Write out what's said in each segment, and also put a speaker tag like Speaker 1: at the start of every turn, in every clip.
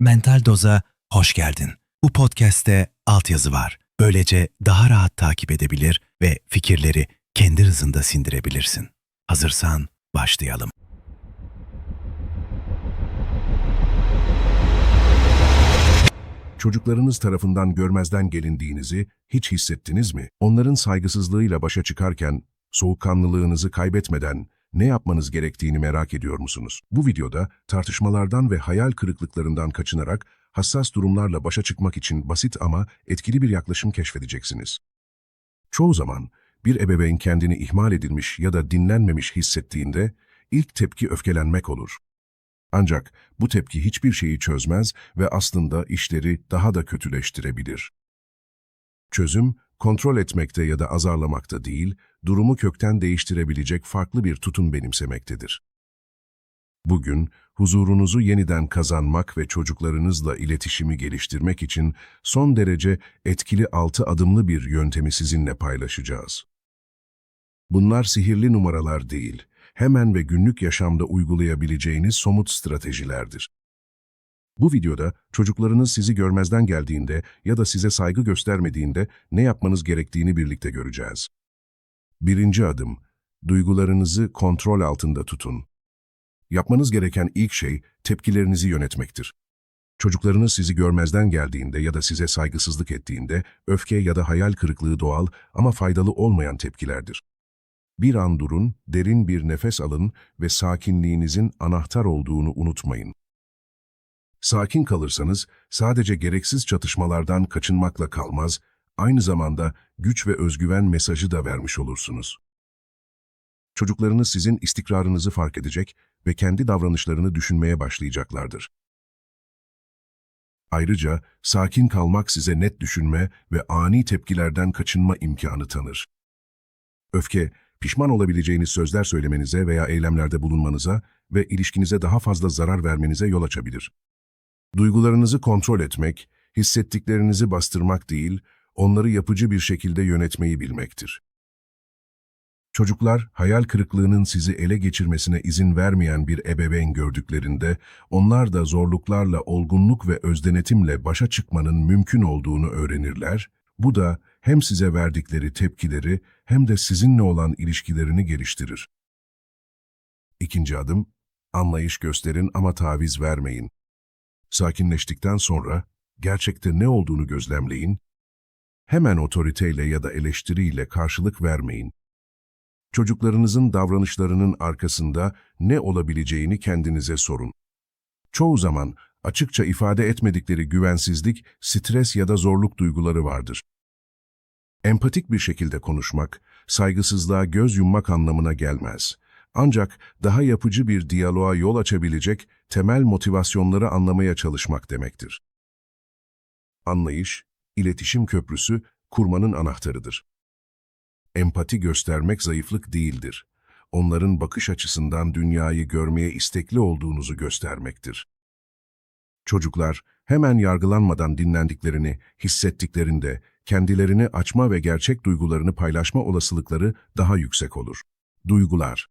Speaker 1: Mental Doz'a hoş geldin. Bu podcast'te altyazı var. Böylece daha rahat takip edebilir ve fikirleri kendi hızında sindirebilirsin. Hazırsan başlayalım.
Speaker 2: Çocuklarınız tarafından görmezden gelindiğinizi hiç hissettiniz mi? Onların saygısızlığıyla başa çıkarken soğukkanlılığınızı kaybetmeden ne yapmanız gerektiğini merak ediyor musunuz? Bu videoda tartışmalardan ve hayal kırıklıklarından kaçınarak hassas durumlarla başa çıkmak için basit ama etkili bir yaklaşım keşfedeceksiniz. Çoğu zaman bir ebeveyn kendini ihmal edilmiş ya da dinlenmemiş hissettiğinde ilk tepki öfkelenmek olur. Ancak bu tepki hiçbir şeyi çözmez ve aslında işleri daha da kötüleştirebilir. Çözüm, kontrol etmekte ya da azarlamakta değil, durumu kökten değiştirebilecek farklı bir tutum benimsemektedir. Bugün, huzurunuzu yeniden kazanmak ve çocuklarınızla iletişimi geliştirmek için son derece etkili altı adımlı bir yöntemi sizinle paylaşacağız. Bunlar sihirli numaralar değil, hemen ve günlük yaşamda uygulayabileceğiniz somut stratejilerdir. Bu videoda çocuklarınız sizi görmezden geldiğinde ya da size saygı göstermediğinde ne yapmanız gerektiğini birlikte göreceğiz. Birinci adım, duygularınızı kontrol altında tutun. Yapmanız gereken ilk şey tepkilerinizi yönetmektir. Çocuklarınız sizi görmezden geldiğinde ya da size saygısızlık ettiğinde öfke ya da hayal kırıklığı doğal ama faydalı olmayan tepkilerdir. Bir an durun, derin bir nefes alın ve sakinliğinizin anahtar olduğunu unutmayın. Sakin kalırsanız sadece gereksiz çatışmalardan kaçınmakla kalmaz, aynı zamanda güç ve özgüven mesajı da vermiş olursunuz. Çocuklarınız sizin istikrarınızı fark edecek ve kendi davranışlarını düşünmeye başlayacaklardır. Ayrıca sakin kalmak size net düşünme ve ani tepkilerden kaçınma imkanı tanır. Öfke, pişman olabileceğiniz sözler söylemenize veya eylemlerde bulunmanıza ve ilişkinize daha fazla zarar vermenize yol açabilir. Duygularınızı kontrol etmek, hissettiklerinizi bastırmak değil, onları yapıcı bir şekilde yönetmeyi bilmektir. Çocuklar, hayal kırıklığının sizi ele geçirmesine izin vermeyen bir ebeveyn gördüklerinde, onlar da zorluklarla olgunluk ve özdenetimle başa çıkmanın mümkün olduğunu öğrenirler, bu da hem size verdikleri tepkileri hem de sizinle olan ilişkilerini geliştirir. İkinci adım, anlayış gösterin ama taviz vermeyin. Sakinleştikten sonra gerçekte ne olduğunu gözlemleyin, hemen otoriteyle ya da eleştiriyle karşılık vermeyin. Çocuklarınızın davranışlarının arkasında ne olabileceğini kendinize sorun. Çoğu zaman açıkça ifade etmedikleri güvensizlik, stres ya da zorluk duyguları vardır. Empatik bir şekilde konuşmak, saygısızlığa göz yummak anlamına gelmez. Ancak daha yapıcı bir diyaloğa yol açabilecek temel motivasyonları anlamaya çalışmak demektir. Anlayış, iletişim köprüsü kurmanın anahtarıdır. Empati göstermek zayıflık değildir. Onların bakış açısından dünyayı görmeye istekli olduğunuzu göstermektir. Çocuklar hemen yargılanmadan dinlendiklerini, hissettiklerinde kendilerini açma ve gerçek duygularını paylaşma olasılıkları daha yüksek olur. Duygular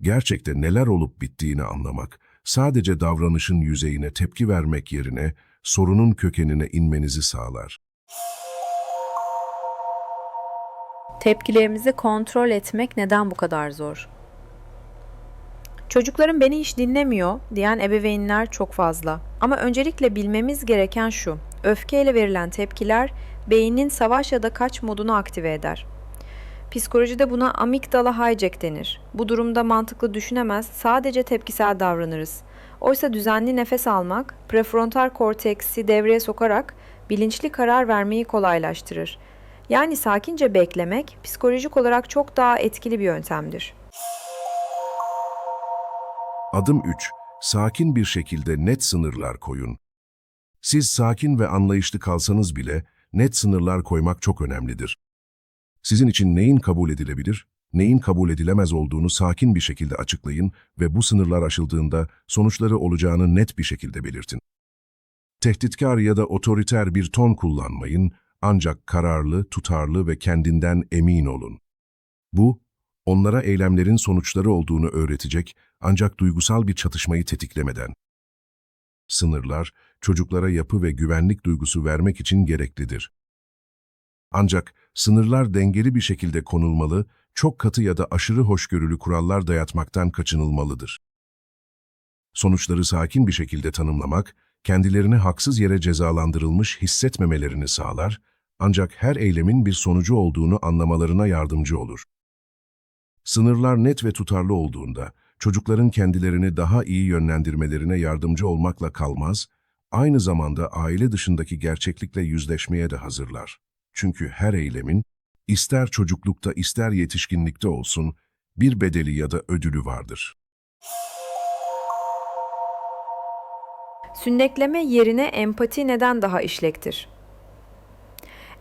Speaker 2: Gerçekte neler olup bittiğini anlamak, sadece davranışın yüzeyine tepki vermek yerine sorunun kökenine inmenizi sağlar.
Speaker 3: Tepkilerimizi kontrol etmek neden bu kadar zor? Çocuklarım beni hiç dinlemiyor diyen ebeveynler çok fazla. Ama öncelikle bilmemiz gereken şu. Öfkeyle verilen tepkiler beynin savaş ya da kaç modunu aktive eder. Psikolojide buna amigdala hijack denir. Bu durumda mantıklı düşünemez, sadece tepkisel davranırız. Oysa düzenli nefes almak, prefrontal korteksi devreye sokarak bilinçli karar vermeyi kolaylaştırır. Yani sakince beklemek psikolojik olarak çok daha etkili bir yöntemdir.
Speaker 2: Adım 3. Sakin bir şekilde net sınırlar koyun. Siz sakin ve anlayışlı kalsanız bile net sınırlar koymak çok önemlidir. Sizin için neyin kabul edilebilir, neyin kabul edilemez olduğunu sakin bir şekilde açıklayın ve bu sınırlar aşıldığında sonuçları olacağını net bir şekilde belirtin. Tehditkar ya da otoriter bir ton kullanmayın, ancak kararlı, tutarlı ve kendinden emin olun. Bu, onlara eylemlerin sonuçları olduğunu öğretecek ancak duygusal bir çatışmayı tetiklemeden. Sınırlar, çocuklara yapı ve güvenlik duygusu vermek için gereklidir. Ancak sınırlar dengeli bir şekilde konulmalı, çok katı ya da aşırı hoşgörülü kurallar dayatmaktan kaçınılmalıdır. Sonuçları sakin bir şekilde tanımlamak, kendilerini haksız yere cezalandırılmış hissetmemelerini sağlar, ancak her eylemin bir sonucu olduğunu anlamalarına yardımcı olur. Sınırlar net ve tutarlı olduğunda, çocukların kendilerini daha iyi yönlendirmelerine yardımcı olmakla kalmaz, aynı zamanda aile dışındaki gerçeklikle yüzleşmeye de hazırlar. Çünkü her eylemin, ister çocuklukta ister yetişkinlikte olsun, bir bedeli ya da ödülü vardır.
Speaker 3: Sünnekleme yerine empati neden daha işlektir?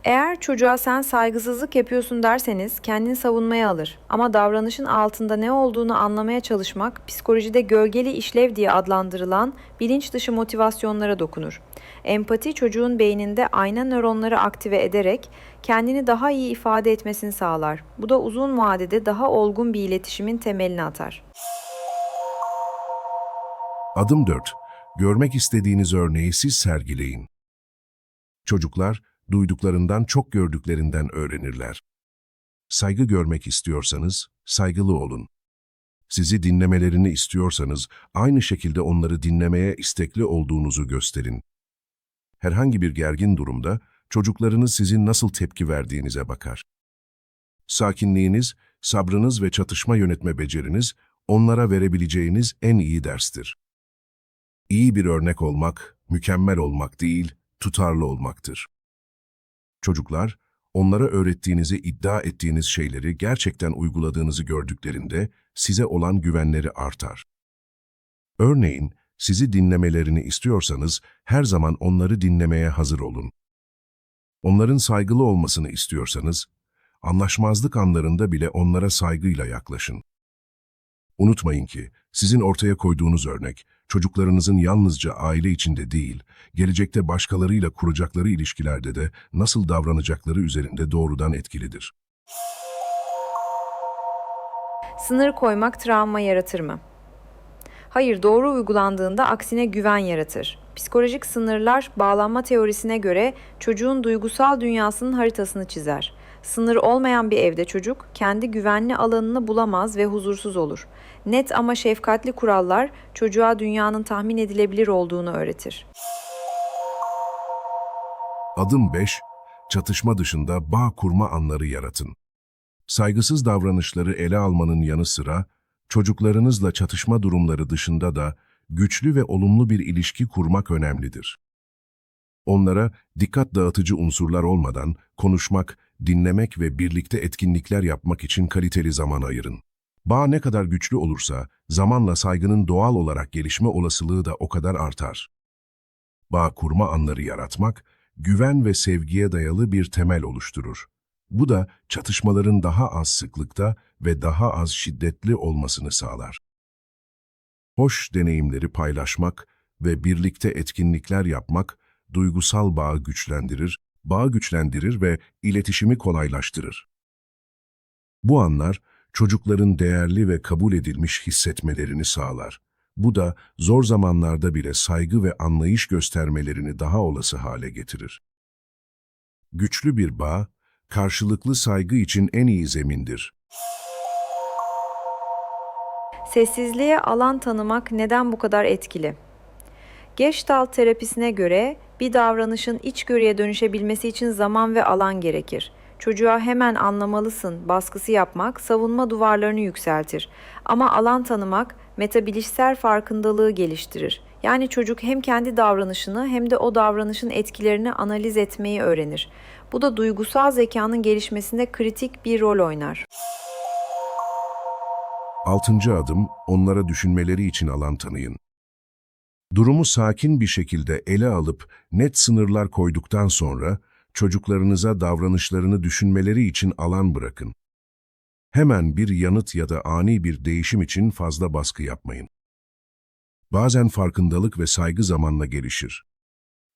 Speaker 3: Eğer çocuğa sen saygısızlık yapıyorsun derseniz kendini savunmaya alır. Ama davranışın altında ne olduğunu anlamaya çalışmak psikolojide gölgeli işlev diye adlandırılan bilinç dışı motivasyonlara dokunur. Empati çocuğun beyninde ayna nöronları aktive ederek kendini daha iyi ifade etmesini sağlar. Bu da uzun vadede daha olgun bir iletişimin temelini atar.
Speaker 2: Adım 4. Görmek istediğiniz örneği siz sergileyin. Çocuklar, duyduklarından çok gördüklerinden öğrenirler. Saygı görmek istiyorsanız, saygılı olun. Sizi dinlemelerini istiyorsanız, aynı şekilde onları dinlemeye istekli olduğunuzu gösterin. Herhangi bir gergin durumda, çocuklarınız sizin nasıl tepki verdiğinize bakar. Sakinliğiniz, sabrınız ve çatışma yönetme beceriniz, onlara verebileceğiniz en iyi derstir. İyi bir örnek olmak, mükemmel olmak değil, tutarlı olmaktır. Çocuklar, onlara öğrettiğinizi iddia ettiğiniz şeyleri gerçekten uyguladığınızı gördüklerinde size olan güvenleri artar. Örneğin, sizi dinlemelerini istiyorsanız her zaman onları dinlemeye hazır olun. Onların saygılı olmasını istiyorsanız, anlaşmazlık anlarında bile onlara saygıyla yaklaşın. Unutmayın ki, sizin ortaya koyduğunuz örnek, çocuklarınızın yalnızca aile içinde değil, gelecekte başkalarıyla kuracakları ilişkilerde de nasıl davranacakları üzerinde doğrudan etkilidir.
Speaker 3: Sınır koymak travma yaratır mı? Hayır, doğru uygulandığında aksine güven yaratır. Psikolojik sınırlar bağlanma teorisine göre çocuğun duygusal dünyasının haritasını çizer. Sınır olmayan bir evde çocuk kendi güvenli alanını bulamaz ve huzursuz olur. Net ama şefkatli kurallar çocuğa dünyanın tahmin edilebilir olduğunu öğretir.
Speaker 2: Adım 5. Çatışma dışında bağ kurma anları yaratın. Saygısız davranışları ele almanın yanı sıra, çocuklarınızla çatışma durumları dışında da güçlü ve olumlu bir ilişki kurmak önemlidir. Onlara dikkat dağıtıcı unsurlar olmadan konuşmak, dinlemek ve birlikte etkinlikler yapmak için kaliteli zaman ayırın. Bağ ne kadar güçlü olursa, zamanla saygının doğal olarak gelişme olasılığı da o kadar artar. Bağ kurma anları yaratmak, güven ve sevgiye dayalı bir temel oluşturur. Bu da çatışmaların daha az sıklıkta ve daha az şiddetli olmasını sağlar. Hoş deneyimleri paylaşmak ve birlikte etkinlikler yapmak, duygusal bağı güçlendirir, bağı güçlendirir ve iletişimi kolaylaştırır. Bu anlar, çocukların değerli ve kabul edilmiş hissetmelerini sağlar. Bu da zor zamanlarda bile saygı ve anlayış göstermelerini daha olası hale getirir. Güçlü bir bağ, karşılıklı saygı için en iyi zemindir.
Speaker 3: Sessizliğe alan tanımak neden bu kadar etkili? Gestalt terapisine göre bir davranışın içgörüye dönüşebilmesi için zaman ve alan gerekir. Çocuğa hemen anlamalısın baskısı yapmak savunma duvarlarını yükseltir. Ama alan tanımak metabilişsel farkındalığı geliştirir. Yani çocuk hem kendi davranışını hem de o davranışın etkilerini analiz etmeyi öğrenir. Bu da duygusal zekanın gelişmesinde kritik bir rol oynar.
Speaker 2: Altıncı adım, onlara düşünmeleri için alan tanıyın. Durumu sakin bir şekilde ele alıp net sınırlar koyduktan sonra çocuklarınıza davranışlarını düşünmeleri için alan bırakın. Hemen bir yanıt ya da ani bir değişim için fazla baskı yapmayın. Bazen farkındalık ve saygı zamanla gelişir.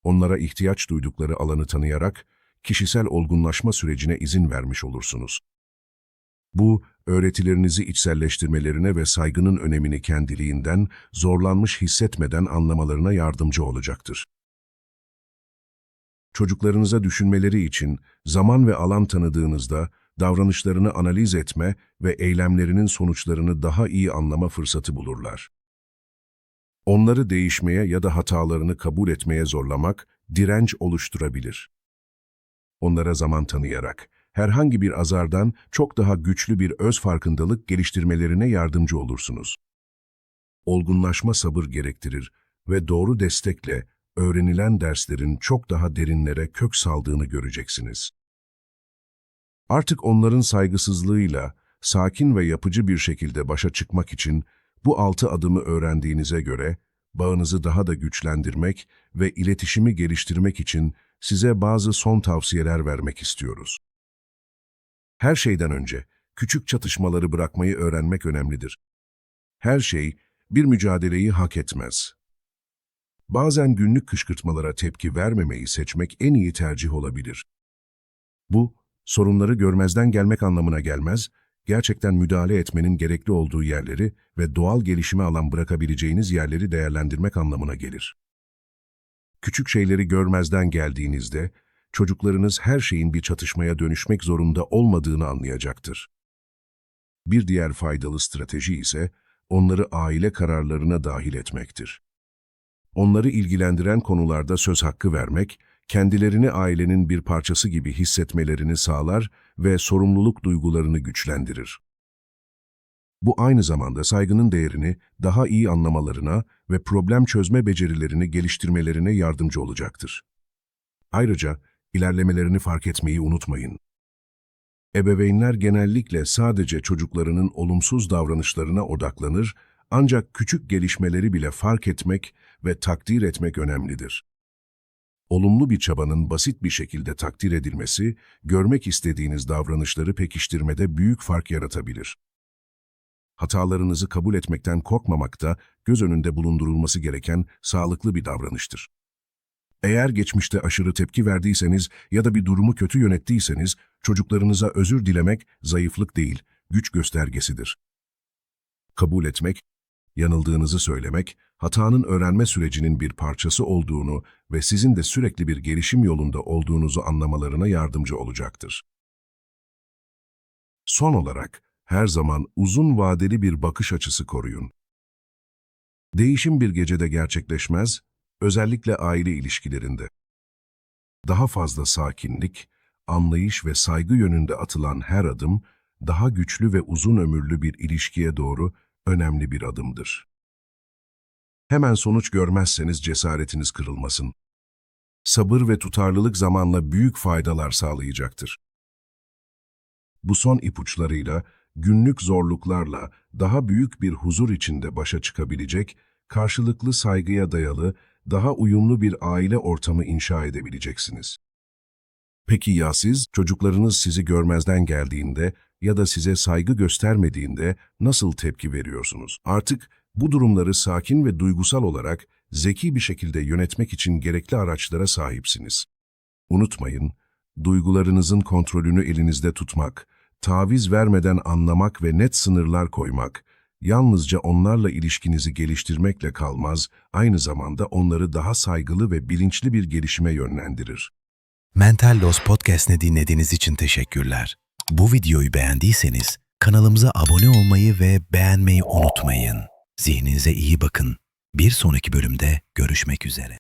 Speaker 2: Onlara ihtiyaç duydukları alanı tanıyarak kişisel olgunlaşma sürecine izin vermiş olursunuz. Bu, öğretilerinizi içselleştirmelerine ve saygının önemini kendiliğinden, zorlanmış hissetmeden anlamalarına yardımcı olacaktır. Çocuklarınıza düşünmeleri için zaman ve alan tanıdığınızda davranışlarını analiz etme ve eylemlerinin sonuçlarını daha iyi anlama fırsatı bulurlar. Onları değişmeye ya da hatalarını kabul etmeye zorlamak direnç oluşturabilir. Onlara zaman tanıyarak herhangi bir azardan çok daha güçlü bir öz farkındalık geliştirmelerine yardımcı olursunuz. Olgunlaşma sabır gerektirir ve doğru destekle öğrenilen derslerin çok daha derinlere kök saldığını göreceksiniz. Artık onların saygısızlığıyla sakin ve yapıcı bir şekilde başa çıkmak için bu altı adımı öğrendiğinize göre bağınızı daha da güçlendirmek ve iletişimi geliştirmek için size bazı son tavsiyeler vermek istiyoruz. Her şeyden önce küçük çatışmaları bırakmayı öğrenmek önemlidir. Her şey bir mücadeleyi hak etmez. Bazen günlük kışkırtmalara tepki vermemeyi seçmek en iyi tercih olabilir. Bu, sorunları görmezden gelmek anlamına gelmez, gerçekten müdahale etmenin gerekli olduğu yerleri ve doğal gelişime alan bırakabileceğiniz yerleri değerlendirmek anlamına gelir. Küçük şeyleri görmezden geldiğinizde, çocuklarınız her şeyin bir çatışmaya dönüşmek zorunda olmadığını anlayacaktır. Bir diğer faydalı strateji ise, onları aile kararlarına dahil etmektir. Onları ilgilendiren konularda söz hakkı vermek, kendilerini ailenin bir parçası gibi hissetmelerini sağlar ve sorumluluk duygularını güçlendirir. Bu aynı zamanda saygının değerini daha iyi anlamalarına ve problem çözme becerilerini geliştirmelerine yardımcı olacaktır. Ayrıca ilerlemelerini fark etmeyi unutmayın. Ebeveynler genellikle sadece çocuklarının olumsuz davranışlarına odaklanır ancak küçük gelişmeleri bile fark etmek ve takdir etmek önemlidir. Olumlu bir çabanın basit bir şekilde takdir edilmesi, görmek istediğiniz davranışları pekiştirmede büyük fark yaratabilir. Hatalarınızı kabul etmekten korkmamak da göz önünde bulundurulması gereken sağlıklı bir davranıştır. Eğer geçmişte aşırı tepki verdiyseniz ya da bir durumu kötü yönettiyseniz, çocuklarınıza özür dilemek zayıflık değil, güç göstergesidir. Kabul etmek, yanıldığınızı söylemek, hatanın öğrenme sürecinin bir parçası olduğunu ve sizin de sürekli bir gelişim yolunda olduğunuzu anlamalarına yardımcı olacaktır. Son olarak, her zaman uzun vadeli bir bakış açısı koruyun. Değişim bir gecede gerçekleşmez, özellikle aile ilişkilerinde. Daha fazla sakinlik, anlayış ve saygı yönünde atılan her adım, daha güçlü ve uzun ömürlü bir ilişkiye doğru önemli bir adımdır. Hemen sonuç görmezseniz cesaretiniz kırılmasın. Sabır ve tutarlılık zamanla büyük faydalar sağlayacaktır. Bu son ipuçlarıyla, günlük zorluklarla daha büyük bir huzur içinde başa çıkabilecek, karşılıklı saygıya dayalı, daha uyumlu bir aile ortamı inşa edebileceksiniz. Peki ya siz, çocuklarınız sizi görmezden geldiğinde ya da size saygı göstermediğinde nasıl tepki veriyorsunuz? Artık bu durumları sakin ve duygusal olarak zeki bir şekilde yönetmek için gerekli araçlara sahipsiniz. Unutmayın, duygularınızın kontrolünü elinizde tutmak, taviz vermeden anlamak ve net sınırlar koymak, yalnızca onlarla ilişkinizi geliştirmekle kalmaz, aynı zamanda onları daha saygılı ve bilinçli bir gelişime yönlendirir.
Speaker 1: Mental Los Podcast'ini dinlediğiniz için teşekkürler. Bu videoyu beğendiyseniz kanalımıza abone olmayı ve beğenmeyi unutmayın. Zihninize iyi bakın. Bir sonraki bölümde görüşmek üzere.